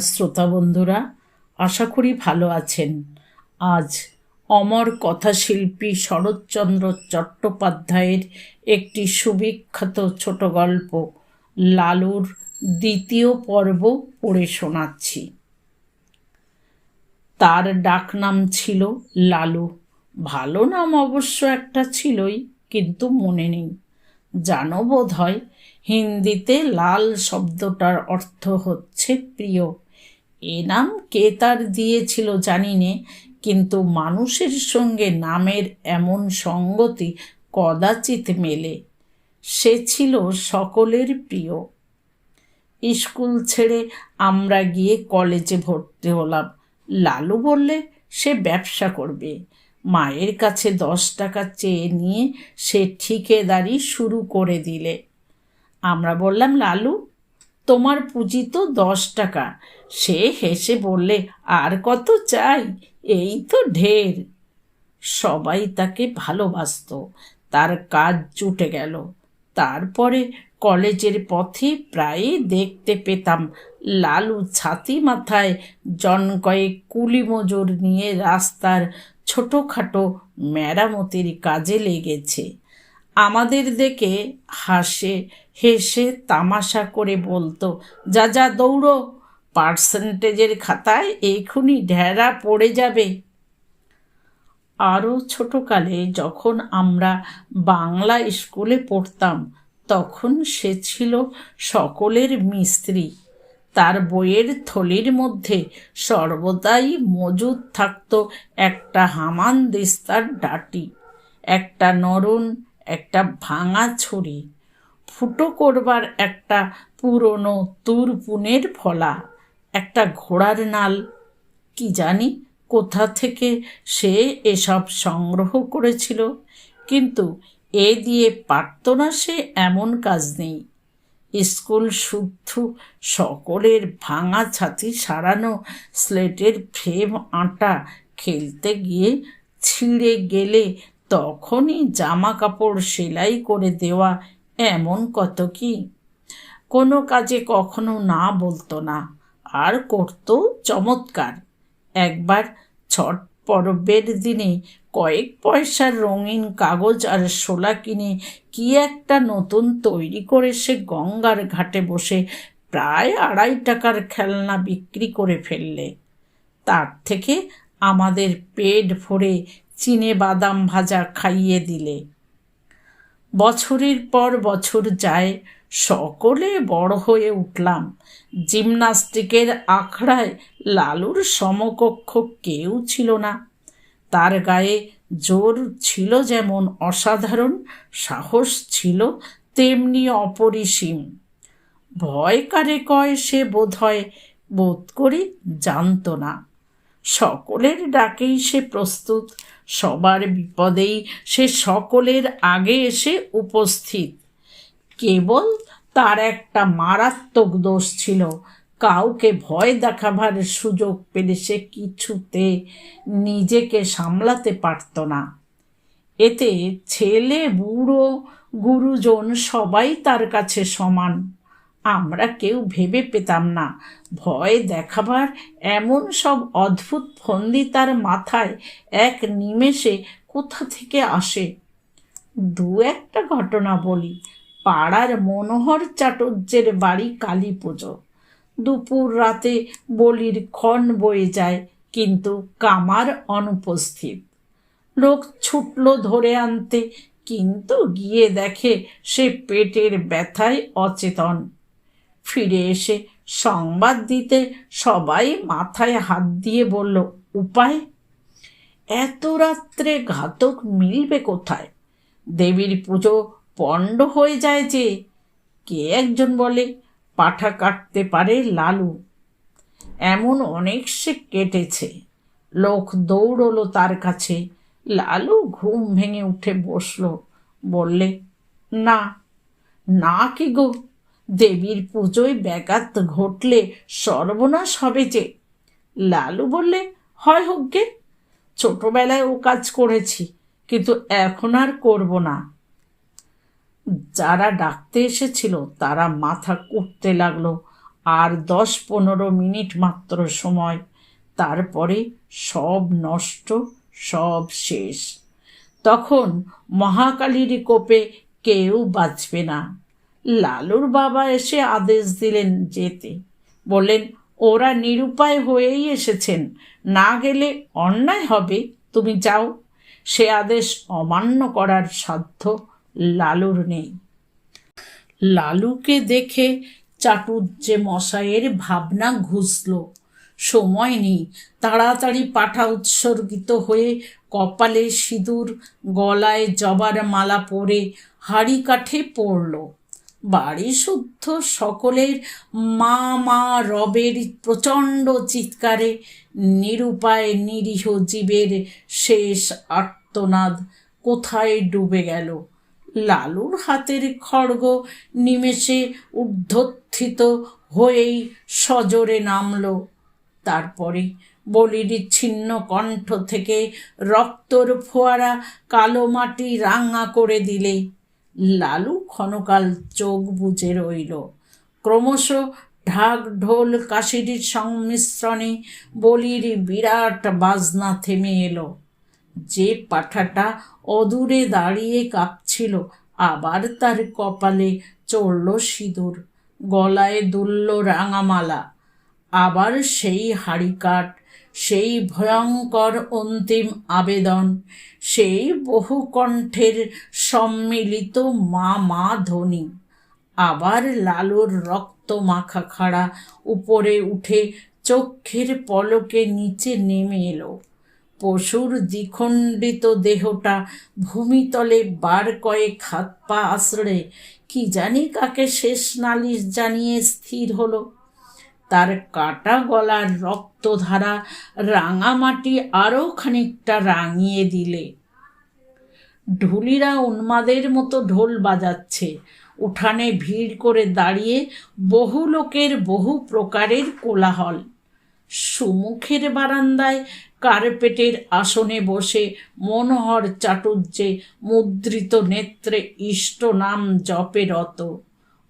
শ্রোতা বন্ধুরা, আশা করি ভালো আছেন। আজ অমর কথাশিল্পী শরৎচন্দ্র চট্টোপাধ্যায়ের একটি সুবিখ্যাত ছোট গল্প লালুর দ্বিতীয় পর্ব পড়ে শোনাচ্ছি। তার ডাকনাম ছিল লালু। ভালো নাম অবশ্য একটা ছিলই, কিন্তু মনে নেই। জানো বোধ হয় হিন্দিতে লাল শব্দটার অর্থ হচ্ছে প্রিয়। এ নাম কে তার দিয়েছিল জানি নে কিন্তু মানুষের সঙ্গে নামের এমন সঙ্গতি কদাচিৎ মেলে। সে ছিল সকলের প্রিয়। স্কুল ছেড়ে আমরা গিয়ে কলেজে ভর্তি হলাম। লালু বললে, সে ব্যবসা করবে। মায়ের কাছে দশ টাকা চেয়ে নিয়ে সে ঠিকেদারি শুরু করে দিলে। আমরা বললাম, লালু, তোমার পুঁজি তো দশ টাকা। সে হেসে বললে, আর কত চাই? এই তো ঢের। সবাই তাকে ভালোবাসত। তার কাজ জুটে গেল। তারপরে কলেজের পথে প্রায়ই দেখতে পেতাম লালু ছাতি মাথায় জন কয়েক কুলি মজুর নিয়ে রাস্তার ছোটোখাটো মেরামতির কাজে লেগেছে। আমাদের দেখে হাসে, হেসে তামাশা করে বলতো, যা যা, দৌড়ো। পার্সেন্টেজের খাতায় এখুনি ঢেরা পড়ে যাবে। আরও ছোটকালে যখন আমরা বাংলা স্কুলে পড়তাম, তখন সে ছিল সকলের মিস্ত্রি। তার বইয়ের থলির মধ্যে সর্বদাই মজুদ থাকত একটা হামান দিস্তার ডাটি, একটা নরুন, একটা ভাঙা ছুরি, ফুটো করবার একটা পুরনো তুরপুনের ফলা। একটা ঘোড়ার নাল। কি জানি কোথা থেকে সে এসব সংগ্রহ করেছিল। কিন্তু এ দিয়ে পারত না সে এমন কাজ নেই। স্কুল শুদ্ধ, সকলের ভাঙা ছাতি সারানো, স্লেটের ফ্রেম আটা খেলতে গিয়ে ছিঁড়ে গেলে তখনই জামা কাপড় সেলাই করে দেওয়া এমন কত কি? কোনো কাজে কখনো না বলতো না। আর করতো চমৎকার। একবার ছট পরবের দিনে কয়েক পয়সার রঙিন কাগজ আর শোলা কিনে কি একটা নতুন তৈরি করে সে গঙ্গার ঘাটে বসে প্রায় আড়াই টাকার খেলনা বিক্রি করে ফেললে। তার থেকে আমাদের পেট ভরে চিনে বাদাম ভাজা খাইয়ে দিলে। বছরের পর বছর যায় সকলে বড় হয়ে উঠলাম। জিমনাস্টিকের আখড়ায় লালুর সমকক্ষ কেউ ছিল না। তার গায়ে জোর ছিল যেমন অসাধারণ, সাহস ছিল তেমনি অপরিসীম। ভয় কারে কয় সে বোধ হয় বোধ করি জানত না। সকলের ডাকেই সে প্রস্তুত, সবার বিপদেই সে সকলের আগে এসে উপস্থিত। কেবল তার একটা মারাত্মক দোষ ছিল। কাউকে ভয় দেখাবার সুযোগ পেলে সে কিছুতে নিজেকে সামলাতে পারত না। এতে ছেলে, বুড়ো, গুরুজন সবাই তার কাছে সমান। আমরা কেউ ভেবে পেতাম না। ভয় দেখাবার এমন সব অদ্ভুত ফন্দি তার মাথায় এক নিমেষে কোথা থেকে আসে? দু একটা ঘটনা বলি। পাড়ার মনোহর চাটুর্যের বাড়ি কালী পুজো। দুপুর রাতে বলির ক্ষণ বয়ে যায়, কিন্তু কামার অনুপস্থিত। লোক ছুটল ধরে আনতে, কিন্তু গিয়ে দেখে সে পেটের ব্যথায় অচেতন। ফিরে এসে সংবাদ দিতে সবাই মাথায় হাত দিয়ে বলল, উপায়? এত রাত্রে ঘাতক মিলবে কোথায়? দেবীর পুজো পণ্ড হয়ে যায় যে কে একজন বলে পাঠা কাটতে পারে লালু। এমন অনেক সে কেটেছে। লোক দৌড়লো তার কাছে। লালু ঘুম ভেঙে উঠে বসল। বললে, না না কি গো? দেবীর পুজোয় ব্যাঘাত ঘটলে সর্বনাশ হবে যে। লালু বললে, হয় হোক গে, ছোটবেলায় ও কাজ করেছি, কিন্তু এখন আর করব না। যারা ডাকতে এসেছিল, তারা মাথা কুটতে লাগল। আর দশ পনেরো মিনিট মাত্র সময়। তারপরে সব নষ্ট, সব শেষ। তখন মহাকালীর কোপে কেউ বাঁচবে না। লালুর বাবা এসে আদেশ দিলেন যেতে। বললেন, ওরা নিরুপায় হয়েই এসেছেন। না গেলে অন্যায় হবে। তুমি যাও। সে আদেশ অমান্য করার সাধ্য লালুর নেই। লালুকে দেখে চাটুজ্জে মশাইয়ের ভাবনা ঘুষল। সময় নেই, তাড়াতাড়ি পাঠা উৎসর্গিত হয়ে কপালে সিঁদুর, গলায় জবার মালা পরে হাড়ি কাঠে পড়ল। বাড়ি শুদ্ধ সকলের মা মা রবের প্রচণ্ড চিৎকারে, নিরুপায় নিরীহ জীবের শেষ আর্তনাদ কোথায় ডুবে গেল? লালুর হাতের খড়গ নিমেষে ঊর্ধ্বত্থিত হয়েই সজোরে নামল। তারপরে বলির ছিন্ন কণ্ঠ থেকে রক্তর ফোয়ারা কালো মাটি রাঙা করে দিলে। লালু ক্ষণকাল চোখ বুজে রইল। ক্রমশ ঢাক ঢোল কাশির সংমিশ্রণে বলির বিরাট বাজনা থেমে এলো। যে পাঠাটা অদূরে দাঁড়িয়ে কাঁপছিল, আবার তার কপালে চড়ল সিঁদুর, গলায় দুলল রাঙামালা, আবার সেই হাড়িকাঠ, সেই ভয়ঙ্কর অন্তিম আবেদন, সেই বহু কণ্ঠের সম্মিলিত মা মা ধ্বনি, আবার লালুর রক্ত মাখা খাড়া উপরে উঠে চক্ষের পলকে নিচে নেমে এলো। পশুর দ্বিখণ্ডিত দেহটা ভূমিতলে বার কয়েক হাত পা আশ্রয়ে, কি জানি কাকে শেষ নালিশ জানিয়ে স্থির হলো। তার কাটা গলার রক্তধারা রাঙামাটি আরও খানিকটা রাঙিয়ে দিলে। ঢুলিরা উন্মাদের মতো ঢোল বাজাচ্ছে, উঠানে ভিড় করে দাঁড়িয়ে বহু লোকের বহু প্রকারের কোলাহল। সুমুখের বারান্দায় কার্পেটের আসনে বসে মনোহর চাটুর্যে মুদ্রিত নেত্রে ইষ্ট নাম জপে রত।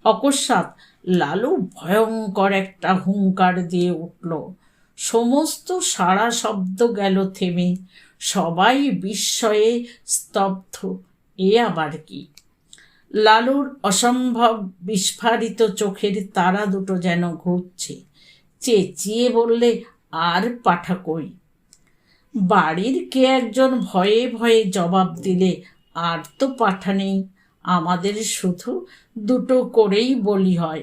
অকস্মাৎ লালু ভয়ঙ্কর একটা হুঙ্কার দিয়ে উঠল। সমস্ত সারা শব্দ গেল থেমে। সবাই বিস্ময়ে স্তব্ধ। এ আবার কি? লালুর অসম্ভব বিস্ফারিত চোখের তারা দুটো যেন ঘুরছে। চেঁচিয়ে বললে, আর পাঠা কই বাড়ির কে একজন ভয়ে ভয়ে জবাব দিলে, আর তো পাঠা নেই। আমাদের শুধু দুটো করেই বলি হয়।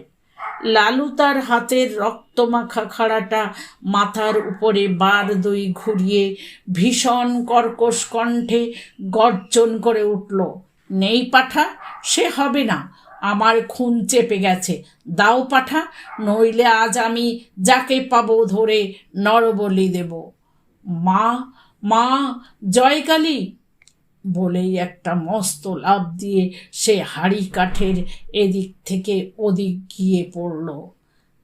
লালু তার হাতের রক্তমাখা খাড়াটা মাথার উপরে বার দই ঘুরিয়ে ভীষণ কর্কশ কণ্ঠে গর্জন করে উঠল, নেই পাঠা, সে হবে না। আমার খুন চেপে গেছে। দাও পাঠা, নইলে আজ আমি যাকে পাবো ধরে নরবলি দেব। মা মা, জয়কালী! বলেই একটা মস্ত লাভ দিয়ে সে হাড়ি কাঠের এদিক থেকে ওদিক গিয়ে পড়ল।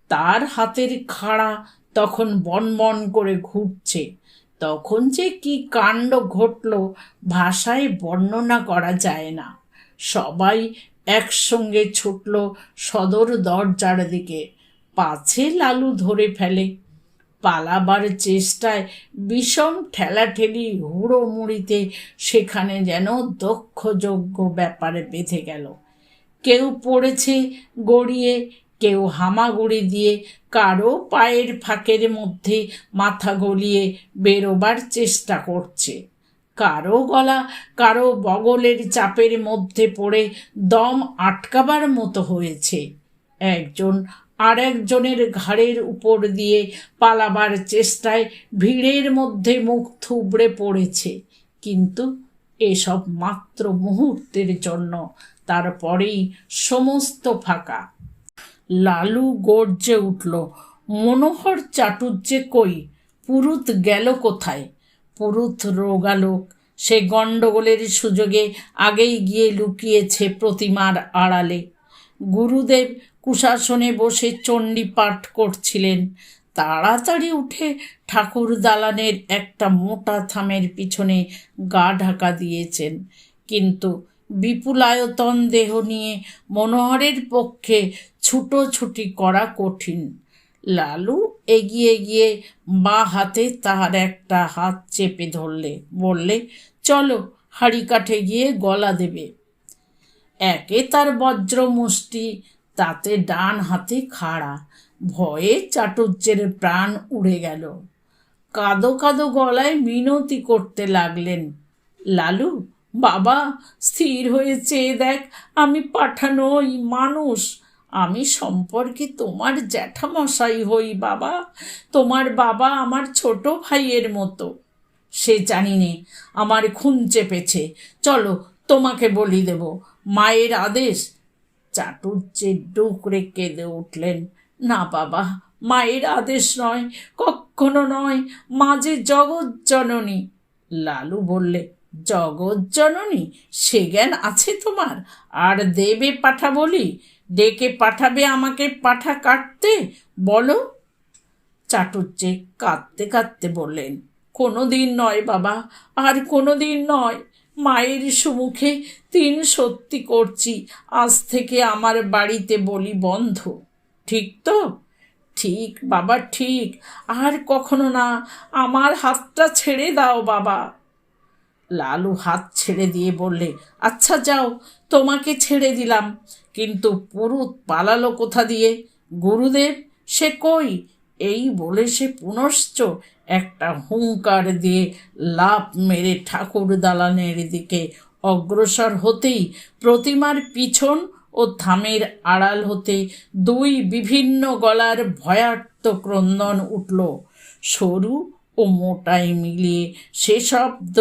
তার হাতের খাড়া তখন বনবন করে ঘুরছে। তখন যে কি কাণ্ড ঘটল ভাষায় বর্ণনা করা যায় না। সবাই একসঙ্গে ছুটল সদর দরজার দিকে। পাছে লালু ধরে ফেলে। পালাবার চেষ্টায় বিষম ঠেলাঠেলি হুড়োমুড়িতে সেখানে যেন দক্ষযোগ্য ব্যাপারে বেঁধে গেল। কেউ পড়েছে গড়িয়ে, কেউ হামাগুড়ি দিয়ে কারও পায়ের ফাঁকের মধ্যে মাথা গলিয়ে বেরোবার চেষ্টা করছে। কারও গলা কারও বগলের চাপের মধ্যে পড়ে দম আটকাবার মতো হয়েছে। একজন আর একজনের ঘাড়ের উপর দিয়ে পালাবার চেষ্টায় ভিড়ের মধ্যে মুখ থুবড়ে পড়েছে। কিন্তু এসব মাত্র মুহূর্তের জন্য, তারপরেই সমস্ত ফাঁকা। লালু গর্জে উঠল, মনোহর চাটুর্যে কই? পুরুত গেল কোথায়? পুরুত রোগালোক সে গণ্ডগোলের সুযোগে আগেই গিয়ে লুকিয়েছে প্রতিমার আড়ালে। গুরুদেব কুশাসনে বসে চণ্ডী পাঠ করছিলেন। তাড়াতাড়ি উঠে ঠাকুর দালানের একটা মোটা থামের পিছনে গা ঢাকা দিয়েছেন। কিন্তু বিপুলায়তন দেহ নিয়ে মনোহরের পক্ষে ছুটোছুটি করা কঠিন। লালু এগিয়ে গিয়ে বা হাতে তার একটা হাত চেপে ধরলে, বললে, চলো হাড়ি কাঠে গিয়ে গলা দেবে। একে তার বজ্র মুষ্টি তাতে ডান হাতে খাড়া। ভয়ে চাটুর্যের প্রাণ উড়ে গেল। কাদো কাদো গলায় মিনতি করতে লাগলেন। লালু, বাবা, স্থির হয়ে চেয়ে দেখ, আমি পাঠানো ওই মানুষ। আমি সম্পর্কে তোমার জ্যাঠামশাই হই, বাবা। তোমার বাবা আমার ছোট ভাইয়ের মতো। সে জানি নে আমার খুন চেপেছে। চলো, তোমাকে বলি দেব। মায়ের আদেশ। চাটুর্যে ডুকরে কেঁদে উঠলেন। না বাবা, মায়ের আদেশ নয় কখনো নয়, মাঝে জগৎ জননী। লালু বললে, জগৎ জননী? সে জ্ঞান আছে তোমার? আর দেবে পাঠা বলি? ডেকে পাঠাবে আমাকে পাঠা কাটতে? বলো। চাটুর্যে কাঁদতে কাঁদতে বললেন কোনো দিন নয় বাবা, আর কোনো দিন নয়। মায়ের সুমুখে তিন সত্যি করছি। আজ থেকে আমার বাড়িতে বলি বন্ধ। ঠিক তো? ঠিক, বাবা, ঠিক। আর কখনো না। আমার হাতটা ছেড়ে দাও, বাবা। লালু হাত ছেড়ে দিয়ে বললে আচ্ছা যাও, তোমাকে ছেড়ে দিলাম। কিন্তু পুরুত পালালো কোথা দিয়ে? গুরুদেব? সে কই? এই বলে সে পুনশ্চ একটা হুঙ্কার দিয়ে লাভ মেরে ঠাকুর দালানের দিকে অগ্রসর হতেই প্রতিমার পিছন ও থামের আড়াল হতে দুই বিভিন্ন গলার ভয়ার্ত ক্রন্দন উঠল। সরু ও মোটাই মিলিয়ে সে শব্দ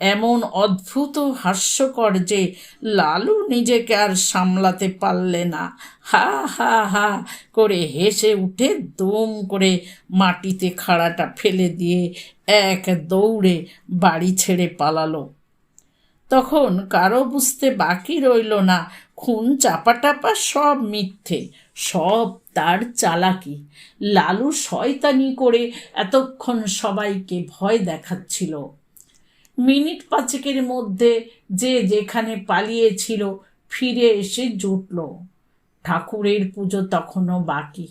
এমন অদ্ভুত হাস্যকর যে লালু নিজেকে আর সামলাতে পারলে না। হা হা হা করে হেসে উঠে দম করে মাটিতে খাড়াটা ফেলে দিয়ে এক দৌড়ে বাড়ি ছেড়ে পালালো। তখন কারও বুঝতে বাকি রইল না। খুন চাপাটাপা সব মিথ্যে, সব তার চালাকি। লালু শয়তানি করে এতক্ষণ সবাইকে ভয় দেখাচ্ছিল। মিনিট পাঁচেকের মধ্যে যে যেখানে পালিয়েছিল, ফিরে এসে জুটল। ঠাকুরের পুজো তখনও বাকি।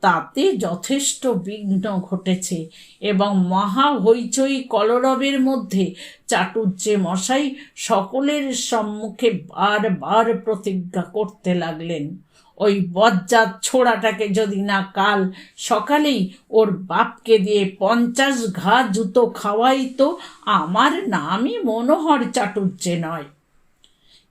তাতে যথেষ্ট বিঘ্ন ঘটেছে এবং মহা হইচই কলরবের মধ্যে চাটুর্যে মশাই সকলের সম্মুখে বারবার প্রতিজ্ঞা করতে লাগলেন। ওই বজ্জাত ছোড়াটাকে যদি না কাল সকালেই ওর বাপকে দিয়ে পঞ্চাশ ঘা জুতো খাওয়াই তো আমার নামই মনোহর চাটুর্যে নয়।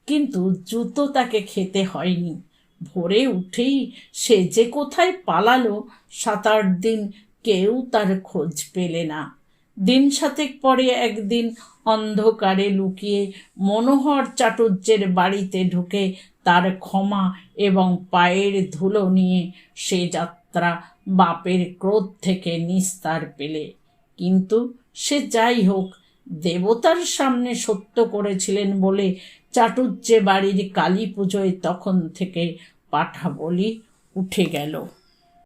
কিন্তু জুতো তাকে খেতে হয়নি। ভোরে উঠেই সে যে কোথায় পালালো সাত আট দিন কেউ তার খোঁজ পেলে না। দিন সাতেক পরে একদিন অন্ধকারে লুকিয়ে মনোহর চাটুর্যের বাড়িতে ঢুকে তার ক্ষমা এবং পায়ের ধুলো নিয়ে সে যাত্রা বাপের ক্রোধ থেকে নিস্তার পেলে। কিন্তু সে যাই হোক, দেবতার সামনে সত্য করেছিলেন বলে চাটুর্যে বাড়ির কালী পুজোয় তখন থেকে পাঠা বলি উঠে গেল।